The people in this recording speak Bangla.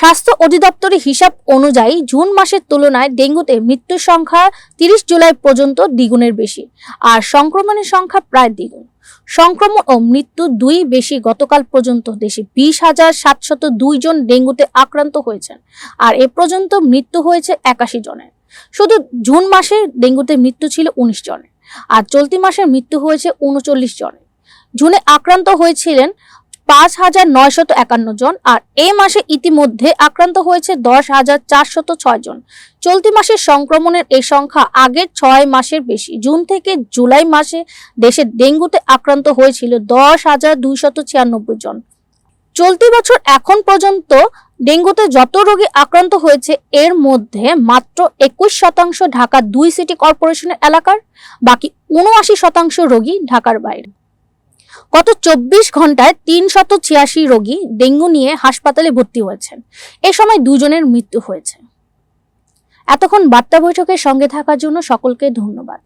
স্বাস্থ্য অধিদপ্তরের হিসাব অনুযায়ী জুন মাসের তুলনায় ডেঙ্গুতে মৃত্যুর সংখ্যা তিরিশ জুলাই পর্যন্ত দ্বিগুণের বেশি, আর সংক্রমণের সংখ্যা প্রায় দ্বিগুণ। সংক্রমণ ও মৃত্যু দুই বেশি গতকাল পর্যন্ত দেশে বিশ হাজার সাতশত দুই জন ডেঙ্গুতে আক্রান্ত হয়েছেন, আর এ পর্যন্ত মৃত্যু হয়েছে একাশি জনের। শুধু জুন মাসে ডেঙ্গুতে মৃত্যু ছিল উনিশ জনের, আর চলতি মাসে মৃত্যু হয়েছে উনচল্লিশ জনের। জুনে আক্রান্ত হয়েছিলেন পাঁচ হাজার নয়শত একান্ন জন, আর এই মাসে ইতিমধ্যে আক্রান্ত হয়েছে দশ হাজার চারশত ছয় জন। চলতি মাসের সংক্রমণের এই সংখ্যা আগের ছয় মাসের বেশি। জুন থেকে জুলাই মাসে দেশে ডেঙ্গুতে আক্রান্ত হয়েছিল দশ হাজার দুইশত ছিয়ানব্বই জন। চলতি বছর এখন পর্যন্ত ডেঙ্গুতে যত রোগী আক্রান্ত হয়েছে, এর মধ্যে মাত্র একুশ শতাংশ ঢাকা দুই সিটি কর্পোরেশনের এলাকার, বাকি উনআশি শতাংশ রোগী ঢাকার বাইরে। গত চব্বিশ ঘন্টায় তিন শত ছিয়াশি রোগী ডেঙ্গু নিয়ে হাসপাতালে ভর্তি হয়েছেন। এ সময় দুজনের মৃত্যু হয়েছে। এতক্ষণ বার্তা বৈঠকের সঙ্গে থাকার জন্য সকলকে ধন্যবাদ।